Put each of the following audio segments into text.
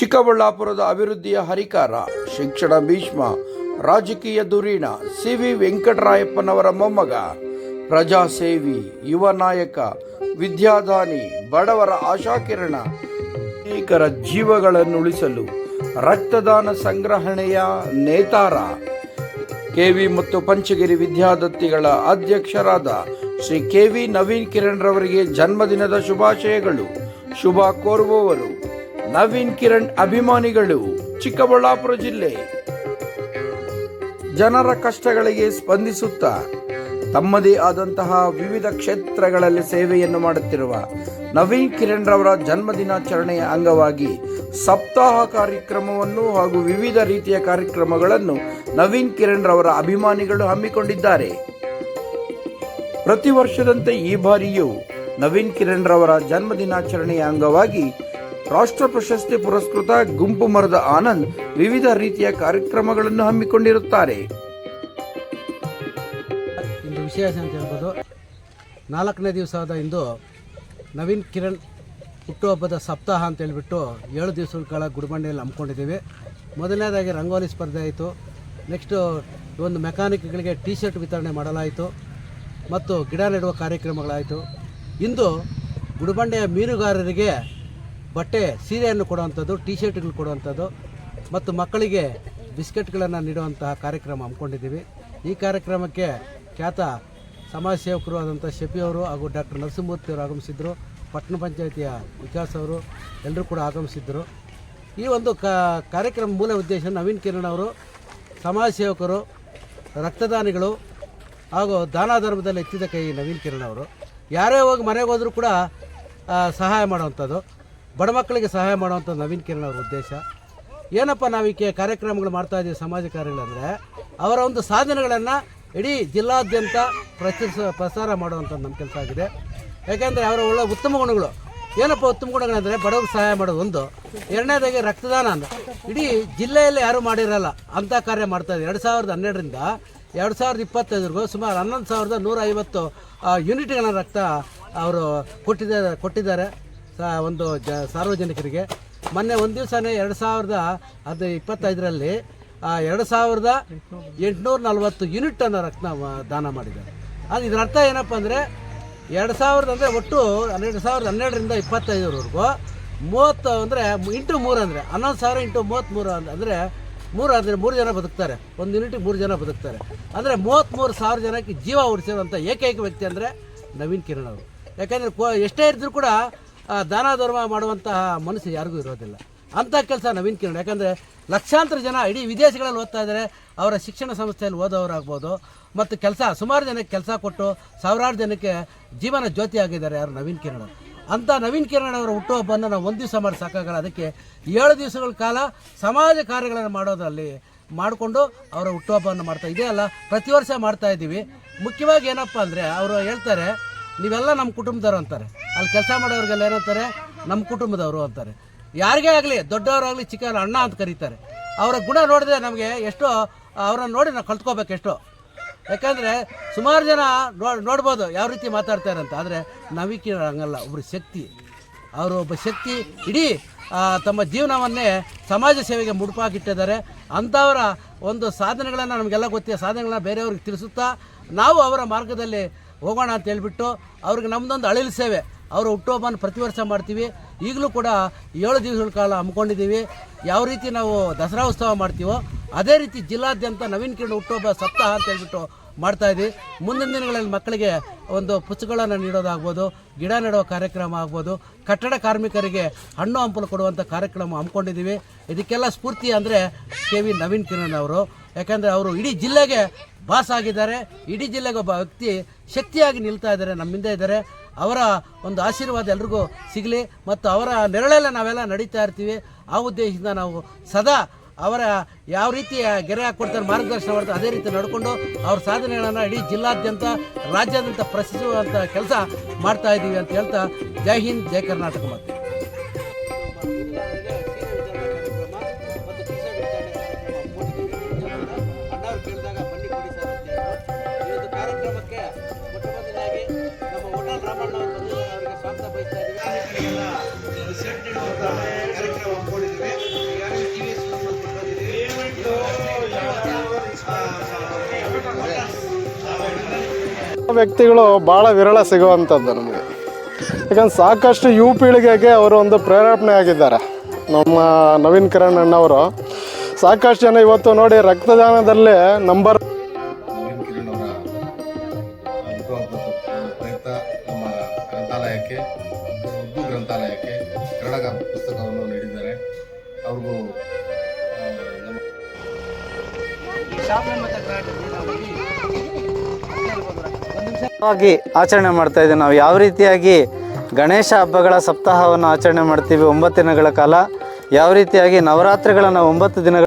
ಚಿಕ್ಕಬಳ್ಳಾಪುರದ ಅಭಿವೃದ್ಧಿಯ ಹರಿಕಾರ, ಶಿಕ್ಷಣ ಭೀಷ್ಮ, ರಾಜಕೀಯ ಧುರೀಣ ಸಿ ವಿ ವೆಂಕಟರಾಯಪ್ಪನವರ ಮೊಮ್ಮಗ, ಪ್ರಜಾಸೇವಿ, ಯುವ ನಾಯಕ, ವಿದ್ಯಾದಾನಿ, ಬಡವರ ಆಶಾಕಿರಣ, ಅನೇಕರ ಜೀವಗಳನ್ನು ಉಳಿಸಲು ರಕ್ತದಾನ ಸಂಗ್ರಹಣೆಯ ನೇತಾರ, ಕೆವಿ ಮತ್ತು ಪಂಚಗಿರಿ ವಿದ್ಯಾದತ್ತಿಗಳ ಅಧ್ಯಕ್ಷರಾದ ಶ್ರೀ ಕೆವಿ ನವೀನ್ ಕಿರಣ್ ರವರಿಗೆ ಜನ್ಮದಿನದ ಶುಭಾಶಯಗಳು. ಶುಭ ಕೋರುವವರು. ನವೀನ್ ಕಿರಣ್ ಅಭಿಮಾನಿಗಳು, ಚಿಕ್ಕಬಳ್ಳಾಪುರ ಜಿಲ್ಲೆ. ಜನರ ಕಷ್ಟಗಳಿಗೆ ಸ್ಪಂದಿಸುತ್ತಾ ತಮ್ಮದೇ ಆದಂತಹ ವಿವಿಧ ಕ್ಷೇತ್ರಗಳಲ್ಲಿ ಸೇವೆಯನ್ನು ಮಾಡುತ್ತಿರುವ ನವೀನ್ ಕಿರಣ್ ರವರ ಜನ್ಮದಿನಾಚರಣೆಯ ಅಂಗವಾಗಿ ಸಪ್ತಾಹ ಕಾರ್ಯಕ್ರಮವನ್ನು ಹಾಗೂ ವಿವಿಧ ರೀತಿಯ ಕಾರ್ಯಕ್ರಮಗಳನ್ನು ನವೀನ್ ಕಿರಣ್ ರವರ ಅಭಿಮಾನಿಗಳು ಹಮ್ಮಿಕೊಂಡಿದ್ದಾರೆ. ಪ್ರತಿ ವರ್ಷದಂತೆ ಈ ಬಾರಿಯೂ ನವೀನ್ ಕಿರಣ್ ರವರ ಜನ್ಮದಿನಾಚರಣೆಯ ಅಂಗವಾಗಿ ರಾಷ್ಟ್ರ ಪ್ರಶಸ್ತಿ ಪುರಸ್ಕೃತ ಗುಂಪು ಮರದ ಆನಂದ್ ವಿವಿಧ ರೀತಿಯ ಕಾರ್ಯಕ್ರಮಗಳನ್ನು ಹಮ್ಮಿಕೊಂಡಿರುತ್ತಾರೆ. ಇಂದು ವಿಶೇಷ ಅಂತ ಹೇಳ್ಬೋದು, ನಾಲ್ಕನೇ ದಿವಸದ ಇಂದು ನವೀನ್ ಕಿರಣ್ ಹುಟ್ಟುಹಬ್ಬದ ಸಪ್ತಾಹ ಅಂತ ಹೇಳ್ಬಿಟ್ಟು ಏಳು ದಿವಸಗಳ ಕಾಲ ಗುಡಿಬಂಡೆಯಲ್ಲಿ ಹಮ್ಮಿಕೊಂಡಿದ್ದೀವಿ. ಮೊದಲನೇದಾಗಿ ರಂಗೋಲಿ ಸ್ಪರ್ಧೆ ಆಯಿತು. ನೆಕ್ಸ್ಟು ಒಂದು ಮೆಕ್ಯಾನಿಕ್ಗಳಿಗೆ ಟಿ ಶರ್ಟ್ ವಿತರಣೆ ಮಾಡಲಾಯಿತು. ಮತ್ತು ಗಿಡ ನೆಡುವ ಕಾರ್ಯಕ್ರಮಗಳಾಯಿತು. ಇಂದು ಗುಡಿಬಂಡೆಯ ಮೀನುಗಾರರಿಗೆ ಬಟ್ಟೆ ಸೀರೆಯನ್ನು ಕೊಡುವಂಥದ್ದು ಟಿ ಶರ್ಟ್ಗಳು ಕೊಡುವಂಥದ್ದು ಮತ್ತು ಮಕ್ಕಳಿಗೆ ಬಿಸ್ಕೆಟ್ಗಳನ್ನು ನೀಡುವಂತಹ ಕಾರ್ಯಕ್ರಮ ಹಮ್ಮಿಕೊಂಡಿದ್ದೀವಿ. ಈ ಕಾರ್ಯಕ್ರಮಕ್ಕೆ ಖ್ಯಾತ ಸಮಾಜ ಸೇವಕರು ಆದಂಥ ಶಫಿ ಅವರು ಹಾಗೂ ಡಾಕ್ಟರ್ ನರಸಿಂಹಮೂರ್ತಿ ಅವರು ಆಗಮಿಸಿದ್ದರು ಪಟ್ಟಣ ಪಂಚಾಯಿತಿಯ ವಿಕಾಸ್ ಅವರು ಎಲ್ಲರೂ ಕೂಡ ಆಗಮಿಸಿದ್ದರು ಈ ಒಂದು ಕಾರ್ಯಕ್ರಮ ಮೂಲ ಉದ್ದೇಶ ನವೀನ್ ಕಿರಣ್ ಅವರು ಸಮಾಜ ಸೇವಕರು ರಕ್ತದಾನಿಗಳು ಹಾಗೂ ದಾನ ಧರ್ಮದಲ್ಲಿ ಎತ್ತಿದ ಕೈ ನವೀನ್ ಕಿರಣ್ ಅವರು. ಯಾರೇ ಹೋಗಿ ಮನೆಗೆ ಹೋದರೂ ಕೂಡ ಸಹಾಯ ಮಾಡುವಂಥದ್ದು. ಬಡ ಮಕ್ಕಳಿಗೆ ಸಹಾಯ ಮಾಡುವಂಥ ನವೀನ್ ಕಿರಣ್ ಅವರ ಉದ್ದೇಶ. ಏನಪ್ಪ ನಾವು ಈ ಕೆ- ಕಾರ್ಯಕ್ರಮಗಳು ಮಾಡ್ತಾ ಇದ್ದೀವಿ ಸಮಾಜ ಕಾರ್ಯಗಳಂದರೆ, ಅವರ ಒಂದು ಸಾಧನೆಗಳನ್ನು ಇಡೀ ಜಿಲ್ಲಾದ್ಯಂತ ಪ್ರಚರಿಸ, ಪ್ರಸಾರ ಮಾಡುವಂಥದ್ದು ನಮ್ಮ ಕೆಲಸ ಆಗಿದೆ. ಯಾಕೆಂದರೆ ಅವರ ಒಳ್ಳೆ ಉತ್ತಮ ಗುಣಗಳು. ಏನಪ್ಪ ಉತ್ತಮ ಗುಣಗಳಂದರೆ ಬಡವ್ರಿಗೆ ಸಹಾಯ ಮಾಡೋದು ಒಂದು. ಎರಡನೇದಾಗಿ ರಕ್ತದಾನ ಅಂದರೆ ಇಡೀ ಜಿಲ್ಲೆಯಲ್ಲಿ ಯಾರೂ ಮಾಡಿರಲ್ಲ ಅಂಥ ಕಾರ್ಯ ಮಾಡ್ತಾ ಇದೆ ಎರಡು ಸಾವಿರದ ಹನ್ನೆರಡರಿಂದ ಎರಡು ಸಾವಿರದ ಇಪ್ಪತ್ತೈದರಿಗೂ ಸುಮಾರು ಹನ್ನೊಂದು ಸಾವಿರದ ನೂರ ಐವತ್ತು ಯೂನಿಟ್ಗಳ ರಕ್ತ ಅವರು ಕೊಟ್ಟಿದ್ದಾರೆ ಕೊಟ್ಟಿದ್ದಾರೆ. ಒಂದು ಜ ಸಾರ್ವಜನಿಕರಿಗೆ. ಮೊನ್ನೆ ಒಂದು ದಿವಸನೇ ಎರಡು ಸಾವಿರದ ಅದು ಇಪ್ಪತ್ತೈದರಲ್ಲಿ ಎರಡು ಸಾವಿರದ ಎಂಟುನೂರ ನಲ್ವತ್ತು ಯೂನಿಟನ್ನು ರಕ್ತ ದಾನ ಮಾಡಿದ್ದಾರೆ ಅದು ಇದರ ಅರ್ಥ ಏನಪ್ಪ ಅಂದರೆ, ಎರಡು ಸಾವಿರದ ಅಂದರೆ ಒಟ್ಟು ಹನ್ನೆರಡು ಸಾವಿರದ ಹನ್ನೆರಡರಿಂದ ಇಪ್ಪತ್ತೈದರವರೆಗೂ ಮೂವತ್ತು ಅಂದರೆ ಇಂಟು ಮೂರು ಅಂದರೆ, ಹನ್ನೊಂದು ಸಾವಿರ ಇಂಟು ಮೂವತ್ತ್ಮೂರು ಅಂದರೆ ಅಂದರೆ ಮೂರು ಅಂದರೆ ಮೂರು ಜನ ಬದುಕ್ತಾರೆ. ಒಂದು ಯೂನಿಟಿಗೆ ಮೂರು ಜನ ಬದುಕ್ತಾರೆ. ಅಂದರೆ ಮೂವತ್ತ್ಮೂರು ಸಾವಿರ ಜನಕ್ಕೆ ಜೀವ ಉಳಿಸಿರುವಂಥ ಏಕೈಕ ವ್ಯಕ್ತಿ ಅಂದರೆ ನವೀನ್ ಕಿರಣ್ ಅವರು. ಯಾಕೆಂದರೆ ಕೋ ಎಷ್ಟೇ ಇದ್ದರೂ ಕೂಡ ದಾನ ಧರ್ಮ ಮಾಡುವಂತಹ ಮನಸ್ಸು ಯಾರಿಗೂ ಇರೋದಿಲ್ಲ. ಅಂಥ ಕೆಲಸ ನವೀನ್ ಕಿರಣ್, ಯಾಕಂದರೆ ಲಕ್ಷಾಂತರ ಜನ ಇಡೀ ವಿದೇಶಗಳಲ್ಲಿ ಓದ್ತಾ ಇದ್ದಾರೆ, ಅವರ ಶಿಕ್ಷಣ ಸಂಸ್ಥೆಯಲ್ಲಿ ಓದೋರಾಗ್ಬೋದು ಮತ್ತು ಕೆಲಸ ಸುಮಾರು ಜನಕ್ಕೆ ಕೆಲಸ ಕೊಟ್ಟು ಸಾವಿರಾರು ಜನಕ್ಕೆ ಜೀವನ ಜ್ಯೋತಿ ಆಗಿದ್ದಾರೆ ಯಾರು ನವೀನ್ ಕಿರಣ್ ಅಂಥ ನವೀನ್ ಕಿರಣ್ ಅವರ ಹುಟ್ಟುಹಬ್ಬವನ್ನು ನಾವು ಒಂದು ದಿವಸ ಮಾಡಿ ಸಾಕಾಗಲ್ಲ. ಅದಕ್ಕೆ ಏಳು ದಿವಸಗಳ ಕಾಲ ಸಮಾಜ ಕಾರ್ಯಗಳನ್ನು ಮಾಡೋದ್ರಲ್ಲಿ ಮಾಡಿಕೊಂಡು ಅವರ ಹುಟ್ಟುಹಬ್ಬವನ್ನು ಮಾಡ್ತಾ, ಇದೇ ಅಲ್ಲ, ಪ್ರತಿ ವರ್ಷ ಮಾಡ್ತಾ ಇದ್ದೀವಿ. ಮುಖ್ಯವಾಗಿ ಏನಪ್ಪ ಅಂದರೆ, ಅವರು ಹೇಳ್ತಾರೆ, ನೀವೆಲ್ಲ ನಮ್ಮ ಕುಟುಂಬದವರು ಅಂತಾರೆ. ಅಲ್ಲಿ ಕೆಲಸ ಮಾಡೋರಿಗೆಲ್ಲ ಏನಂತಾರೆ ನಮ್ಮ ಕುಟುಂಬದವರು ಅಂತಾರೆ. ಯಾರಿಗೇ ಆಗಲಿ, ದೊಡ್ಡವರಾಗಲಿ ಚಿಕ್ಕವರು ಅಣ್ಣ ಅಂತ ಕರೀತಾರೆ. ಅವರ ಗುಣ ನೋಡಿದ್ರೆ ನಮಗೆ ಎಷ್ಟೋ, ಅವರನ್ನು ನೋಡಿ ನಾವು ಕಲ್ತ್ಕೋಬೇಕು ಎಷ್ಟೋ. ಯಾಕಂದರೆ ಸುಮಾರು ಜನ ನೋಡ್ಬೋದು ಯಾವ ರೀತಿ ಮಾತಾಡ್ತಾರೆ ಅಂತ ಆದರೆ ನವಿಕಿ ಹಂಗಲ್ಲ ಒಬ್ಬರು ಶಕ್ತಿ. ಅವರು ಒಬ್ಬ ಶಕ್ತಿ ಇಡೀ ತಮ್ಮ ಜೀವನವನ್ನೇ ಸಮಾಜ ಸೇವೆಗೆ ಮುಡುಪಾಗಿಟ್ಟಿದ್ದಾರೆ. ಅಂಥವರ ಒಂದು ಸಾಧನೆಗಳನ್ನು ನಮಗೆಲ್ಲ ಗೊತ್ತಿದೆ. ಸಾಧನೆಗಳನ್ನ ಬೇರೆಯವ್ರಿಗೆ ತಿಳಿಸುತ್ತಾ ನಾವು ಅವರ ಮಾರ್ಗದಲ್ಲಿ ಹೋಗೋಣ ಅಂತ ಹೇಳ್ಬಿಟ್ಟು ಅವ್ರಿಗೆ ನಮ್ಮದೊಂದು ಅಳಿಲು ಸೇವೆ. ಅವರ ಹುಟ್ಟುಹಬ್ಬನ ಪ್ರತಿ ವರ್ಷ ಮಾಡ್ತೀವಿ. ಈಗಲೂ ಕೂಡ ಏಳು ದಿವಸಗಳ ಕಾಲ ಹಮ್ಮಿಕೊಂಡಿದ್ದೀವಿ. ಯಾವ ರೀತಿ ನಾವು ದಸರಾ ಉತ್ಸವ ಮಾಡ್ತೀವೋ, ಅದೇ ರೀತಿ ಜಿಲ್ಲಾದ್ಯಂತ ನವೀನ್ ಕಿರಣ್ ಹುಟ್ಟುಹಬ್ಬ ಸಪ್ತಾಹ ಅಂತ ಹೇಳ್ಬಿಟ್ಟು ಮಾಡ್ತಾ ಇದ್ದೀವಿ. ಮುಂದಿನ ದಿನಗಳಲ್ಲಿ ಮಕ್ಕಳಿಗೆ ಒಂದು ಪುಸ್ತಕಗಳನ್ನು ನೀಡೋದಾಗ್ಬೋದು, ಗಿಡ ನೆಡುವ ಕಾರ್ಯಕ್ರಮ ಆಗ್ಬೋದು, ಕಟ್ಟಡ ಕಾರ್ಮಿಕರಿಗೆ ಹಣ್ಣು ಹಂಪಲು ಕೊಡುವಂಥ ಕಾರ್ಯಕ್ರಮ ಹಮ್ಮಿಕೊಂಡಿದ್ದೀವಿ. ಇದಕ್ಕೆಲ್ಲ ಸ್ಫೂರ್ತಿ ಅಂದರೆ ಕೆ ವಿ ನವೀನ್ ಕಿರಣ್ ಅವರು. ಯಾಕಂದರೆ ಅವರು ಇಡೀ ಜಿಲ್ಲೆಗೆ ಬಾಸ್ ಆಗಿದ್ದಾರೆ. ಇಡೀ ಜಿಲ್ಲೆಗೆ ಒಬ್ಬ ವ್ಯಕ್ತಿ ಶಕ್ತಿಯಾಗಿ ನಿಲ್ತಾ ಇದ್ದಾರೆ, ನಮ್ಮಿಂದ ಇದ್ದಾರೆ. ಅವರ ಒಂದು ಆಶೀರ್ವಾದ ಎಲ್ರಿಗೂ ಸಿಗಲಿ ಮತ್ತು ಅವರ ನೆರಳಲ್ಲೇ ನಾವೆಲ್ಲ ನಡೀತಾ ಇರ್ತೀವಿ. ಆ ಉದ್ದೇಶದಿಂದ ನಾವು ಸದಾ ಅವರ ಯಾವ ರೀತಿ ಗೆರೆ ಹಾಕ್ಕೊಡ್ತಾರೆ ಮಾರ್ಗದರ್ಶನ ಮಾಡ್ತಾರೆ, ಅದೇ ರೀತಿ ನಡ್ಕೊಂಡು ಅವ್ರ ಸಾಧನೆಗಳನ್ನು ಇಡೀ ಜಿಲ್ಲಾದ್ಯಂತ, ರಾಜ್ಯಾದ್ಯಂತ ಪ್ರಶ್ನಿಸುವಂಥ ಕೆಲಸ ಮಾಡ್ತಾ ಇದ್ದೀವಿ ಅಂತ ಹೇಳ್ತಾ, ಜೈ ಹಿಂದ್, ಜೈ ಕರ್ನಾಟಕ ಮತ್ತೆ ಕಾರ್ಯಕ್ರಮ ವ್ಯಕ್ತಿಗಳು ಭಾಳ ವಿರಳ ಸಿಗುವಂಥದ್ದು ನಮಗೆ. ಯಾಕಂದ್ರೆ ಸಾಕಷ್ಟು ಯು ಪೀಳಿಗೆಗೆ ಅವರು ಒಂದು ಪ್ರೇರೇಪಣೆ ಆಗಿದ್ದಾರೆ. ನಮ್ಮ ನವೀನ್ ಕಿರಣ್ ಅಣ್ಣವರು ಸಾಕಷ್ಟು ಜನ ಇವತ್ತು ನೋಡಿ ರಕ್ತದಾನದಲ್ಲಿ ನಂಬರ್ ಪ್ರಯತ್ನ ನಮ್ಮ ಗ್ರಂಥಾಲಯಕ್ಕೆ ಉರ್ದು ಗ್ರಂಥಾಲಯಕ್ಕೆ ಕನ್ನಡ ಪುಸ್ತಕವನ್ನು ನೀಡಿದ್ದಾರೆ. ಅವ್ರಿಗೂ ಆಚರಣೆ ಮಾಡ್ತಾ ಇದ್ದೀವಿ. ನಾವು ಯಾವ ರೀತಿಯಾಗಿ ಗಣೇಶ ಹಬ್ಬಗಳ ಸಪ್ತಾಹವನ್ನು ಆಚರಣೆ ಮಾಡ್ತೀವಿ, ಒಂಬತ್ತು ದಿನಗಳ ಕಾಲ, ಯಾವ ರೀತಿಯಾಗಿ ನವರಾತ್ರಿಗಳನ್ನು ಒಂಬತ್ತು ದಿನಗಳ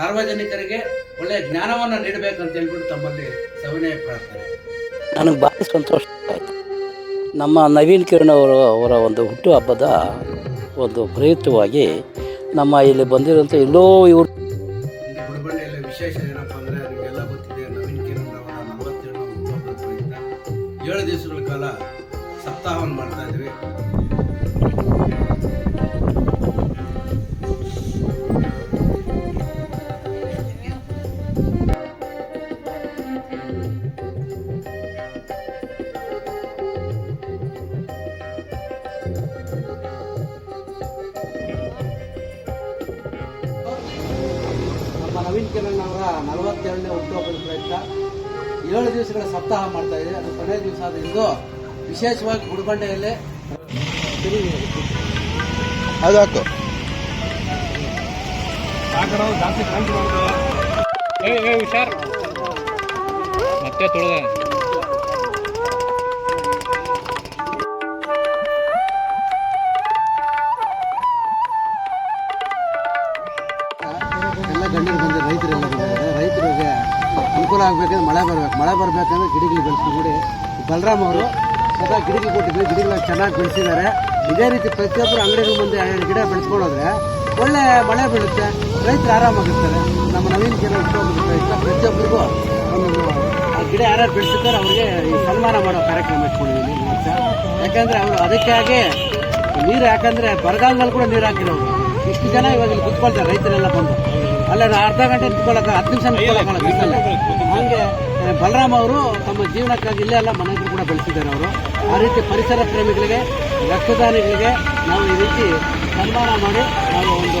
ಸಾರ್ವಜನಿಕರಿಗೆ ಒಳ್ಳೆಯ ಜ್ಞಾನವನ್ನು ನೀಡಬೇಕಂತ ಹೇಳ್ಬಿಟ್ಟು ತಮ್ಮಲ್ಲಿ ಸವಿನಯ ಪ್ರಾರ್ಥನೆ. ನನಗೆ ಭಾರಿ ಸಂತೋಷ ಆಯಿತು. ನಮ್ಮ ನವೀನ್ ಕಿರಣ್ ಅವರು ಅವರ ಒಂದು ಹುಟ್ಟುಹಬ್ಬದ ಒಂದು ಪ್ರಯುಕ್ತವಾಗಿ ನಮ್ಮ ಇಲ್ಲಿ ಬಂದಿರುವಂಥ ಎಲ್ಲೋ ಇವರು ಗುಡಿಬಂಡೆಯಲ್ಲಿ ವಿಶೇಷ ಏನಪ್ಪ ಅಂದರೆ ನಿಮಗೆಲ್ಲ ಗೊತ್ತಿದೆ ನವೀನ್ ಕಿರಣ್ ಅವರ ನಲವತ್ತೇಳು ಪ್ರಯುಕ್ತ ಏಳು ದಿವಸಗಳ ಕಾಲ ಸಪ್ತಾಹವನ್ನು ಮಾಡ್ತಾ ಇದ್ವಿ ನವೀನ್ ಕಿರಣ್ ಅವರ ನಲವತ್ತೆರಡನೇ ಹುಟ್ಟುಹಬ್ಬದ ಪ್ರಯುಕ್ತ ಏಳು ದಿವಸಗಳ ಸಪ್ತಾಹ ಮಾಡ್ತಾ ಇದೆ. ಅದು ಕೊನೆಯ ದಿವಸ ಆದ ಇಂದು ವಿಶೇಷವಾಗಿ ಗುಡಿಬಂಡೆಯಲ್ಲಿ ಜಾಸ್ತಿ ಮತ್ತೆ ಎಲ್ಲ ಆಗಬೇಕಂದ್ರೆ ಮಳೆ ಬರಬೇಕು. ಮಳೆ ಬರಬೇಕಂದ್ರೆ ಗಿಡಗಳು ಬೆಳೆಸ್ಕೊಂಡು ಬಲರಾಮ್ ಅವರು ಸದಾ ಗಿಡಗಳು ಕೊಟ್ಟಿದ್ರು ಗಿಡಗಳನ್ನ ಚೆನ್ನಾಗಿ ಬೆಳೆಸಿದ್ದಾರೆ. ಇದೇ ರೀತಿ ಪ್ರತಿಯೊಬ್ಬರು ಅಂಗಡಿಗಳ ಮುಂದೆ ಎರಡು ಗಿಡ ಬೆಳೆಸ್ಕೊಳ್ಳೋದ್ರೆ ಒಳ್ಳೆ ಮಳೆ ಬೀಳುತ್ತೆ. ರೈತರು ಆರಾಮಾಗಿರ್ತಾರೆ. ನಮ್ಮ ನವೀನ್ ಜನ ಪ್ರಯತ್ನ ಪ್ರತಿಯೊಬ್ಬರಿಗೂ ಒಂದು ಆ ಗಿಡ ಯಾರ್ಯಾರು ಬೆಳೆಸಿದ್ದಾರೆ ಅವರಿಗೆ ಸನ್ಮಾನ ಮಾಡೋ ಕಾರ್ಯಕ್ರಮ ಇಟ್ಕೊಂಡಿದ್ದೀನಿ ವರ್ಷ. ಯಾಕಂದ್ರೆ ಅವರು ಅದಕ್ಕಾಗಿ ನೀರು ಯಾಕಂದ್ರೆ ಬರಗಾಲದಲ್ಲಿ ಕೂಡ ನೀರು ಹಾಕಿರೋರು. ಇಷ್ಟು ಜನ ಇವಾಗ ಕುತ್ಕೊಳ್ತಾರೆ. ರೈತರೆಲ್ಲ ಬಂದು. ಅಲ್ಲ ಅರ್ಧ ಗಂಟೆ ನಿಂತ್ಕೊಳ್ಳೋಕೆ ಹತ್ತು ನಿಮಿಷ ಬಿಸಿಲಲ್ಲಿ ಹಂಗೆ ಬಲರಾಮ್ ಅವರು ತಮ್ಮ ಜೀವನಕ್ಕಾಗಿ ಇಲ್ಲೇ ಎಲ್ಲ ಮನೆಗೂ ಕೂಡ ಬೆಳೆಸಿದ್ದಾರೆ ಅವರು ಆ ರೀತಿ ಪರಿಸರ ಪ್ರೇಮಿಗಳಿಗೆ ರಕ್ತದಾನಿಗಳಿಗೆ ನಾವು ಈ ರೀತಿ ಸನ್ಮಾನ ಮಾಡಿ ನಾವು ಒಂದು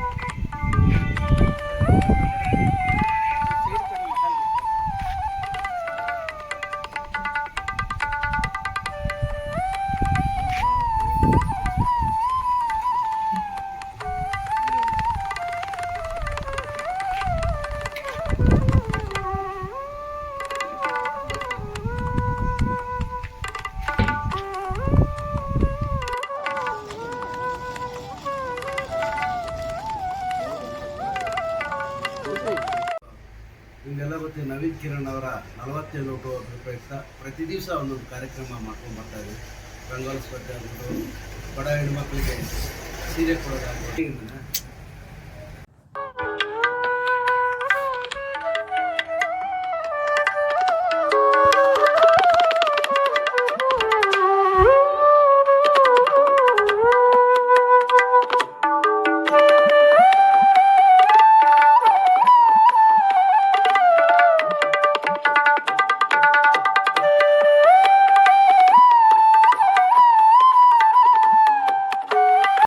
ನಿಮಗೆಲ್ಲ ಗೊತ್ತಿ ನವೀನ್ ಕಿರಣ್ ಅವರ ನಲವತ್ತೇಳು ಹುಟ್ಟುಹಬ್ಬದ ಪ್ರಯುಕ್ತ ಪ್ರತಿ ದಿವಸ ಒಂದೊಂದು ಕಾರ್ಯಕ್ರಮ ಮಾಡ್ಕೊಂಡು ಬರ್ತಾ ಇದ್ದೀವಿ ರಂಗೋಲಿ ಸ್ಪರ್ಧೆ ಆಗ್ಬೋದು, ಬಡ ಹೆಣ್ಮಕ್ಳಿಗೆ ಸೀರೆ ಕೊಡೋದಾಗ್ಬೋದು.